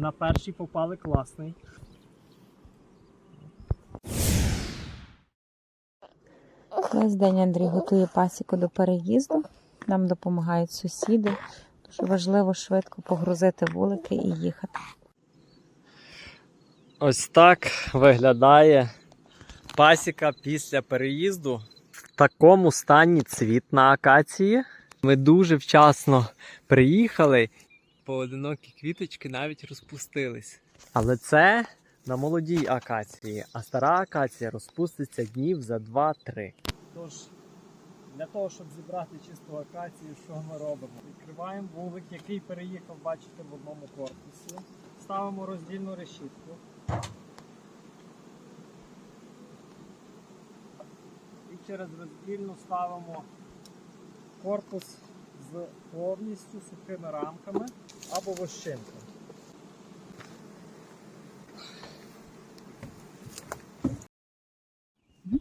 На перший попали класний. Весь день Андрій готує пасіку до переїзду. Нам допомагають сусіди. Дуже важливо швидко погрузити вулики і їхати. Ось так виглядає пасіка після переїзду. В такому стані цвіт на акації. Ми дуже вчасно приїхали. Поодинокі квіточки навіть розпустились. Але це на молодій акації, а стара акація розпуститься днів за 2-3. Тож, для того, щоб зібрати чисту акацію, що ми робимо? Відкриваємо вулик, який переїхав, бачите, в одному корпусі. Ставимо роздільну решітку. І через роздільну ставимо корпус з повністю сухими рамками або вощинками.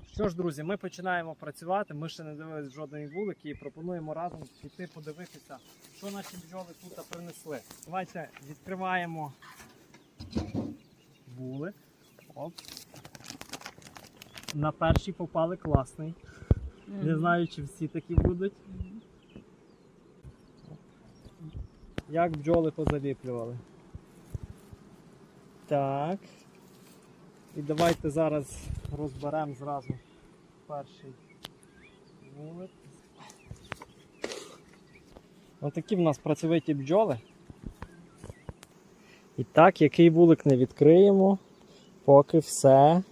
Що ж, друзі, ми починаємо працювати. Ми ще не дивились жодної вулики і пропонуємо разом піти подивитися, що наші бджоли тут принесли. Давайте відкриваємо вулик. Оп. На перший попали класний. Не знаю, чи всі такі будуть. Як бджоли позаліплювали. Так. І давайте зараз розберемо зразу перший вулик. Ось такі в нас працьовиті бджоли. І так, який вулик не відкриємо, поки все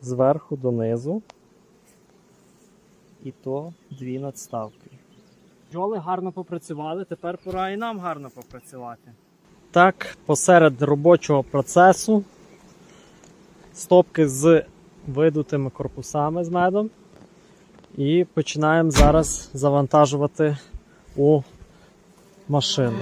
зверху донизу. І то дві надставки. Бджоли гарно попрацювали, тепер пора і нам гарно попрацювати. Так, посеред робочого процесу стопки з видутими корпусами з медом. І починаємо зараз завантажувати у машину.